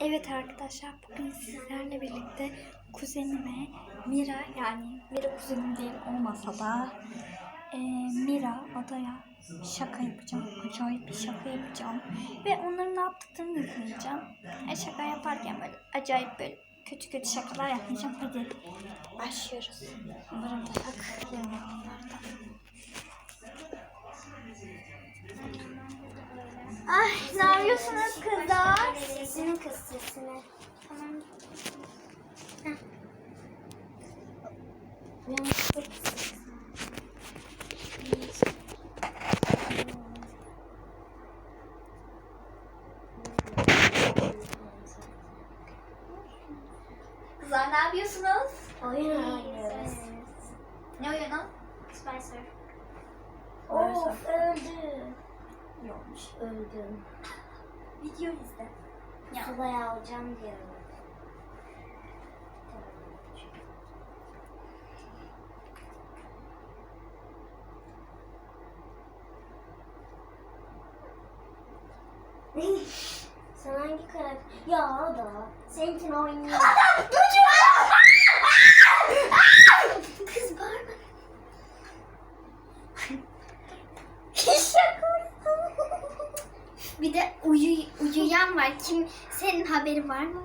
Evet arkadaşlar bugün sizlerle birlikte kuzenime Mira yani Mira kuzenim değil olmasa da eee, Mira adaya şaka yapacağım. Acayip bir şaka yapacağım. Ve onların ne yaptıklarını izleyeceğim. E, şaka yaparken böyle acayip böyle kötü kötü şakalar yapmayacağım. Hadi başlıyoruz. Umarım haklarım onlardan. Ay ne yapıyorsunuz kızlar? Sesini kız sesini. Tamam. Yalnız çok kısık. Kızlar ne yapıyorsunuz? Oyun oynuyoruz. Ne oyunu? Spicer. Of öldü. Yokmuş. Öldüm. Video izle. Ya. Subaya alacağım öldüm. Sen hangi karakter? Ya o da. Seninkini oynuyor. Kız Bir de uyu, uyuyan var. Kim senin haberin var mı?